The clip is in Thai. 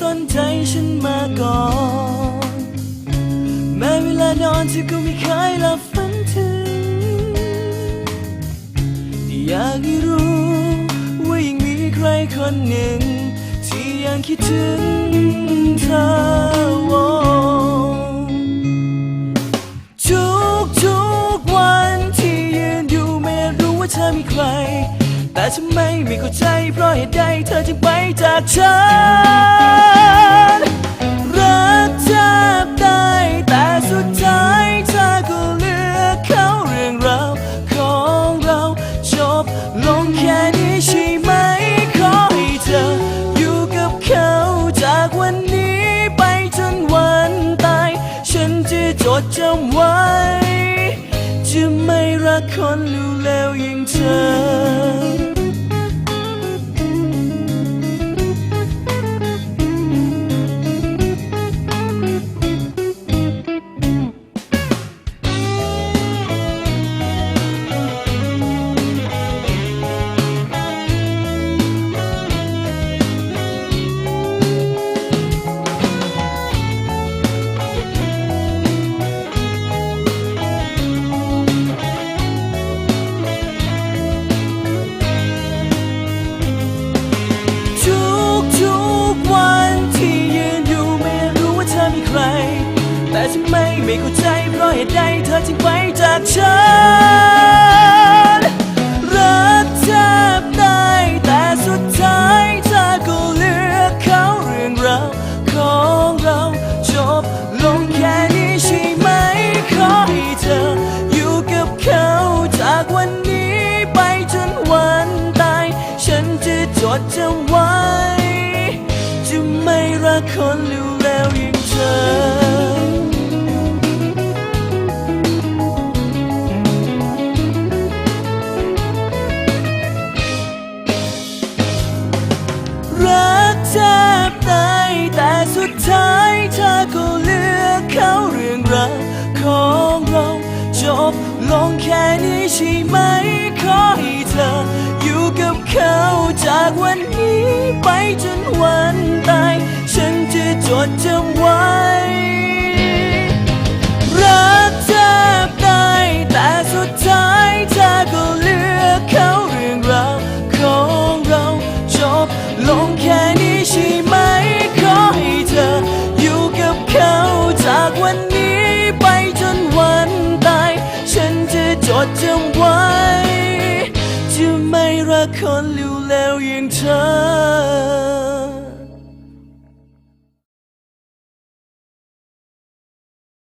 สนใจฉันมาก่อน แม้เวลานอนเธอก็ไม่เคยหลับฝันถึง อยากให้รู้ว่ายังมีใครคนหนึ่ง ที่ยังคิดถึงเธอทุกทุกๆวันที่ยืนอยู่ไม่รู้ว่าเธอมีใคร แต่ทำไมไม่เข้าใจ เพราะเหตุใดเธอจึงไปจากฉัน รักแทบตายแต่สุดท้ายเธอก็เลือกเขาเรื่องราวของเราจบลงแค่นี้ใช่ไหม ขอให้เธออยู่กับเขาจากวันนี้ไปจนวันตาย ฉันจะจดจำไว้จะไม่รักคนลูเลวอย่างเธอ ไม่เข้าใจเพราะเหตุใดเธอจึงไปจากฉัน รักแทบตายแต่สุดท้ายเธอก็เลือกเขาเรื่องราวของเราจบลงแค่นี้ใช่ไหมขอให้เธออยู่กับเขาจากวันนี้ไปจนวันตาย ฉันจะจดจำไว้ จะไม่รักคนเลวแรักแทบตายแต่สุดท้ายเธอก็เลือกเขาเรื่องราวของเรา จบลงแค่นี้ใช่ไหม ขอให้เธอ อยู่กับเขาจากวันนี้ไปจนวัน จดจำไว้ จะไม่รักคนเลวๆอย่างเธอ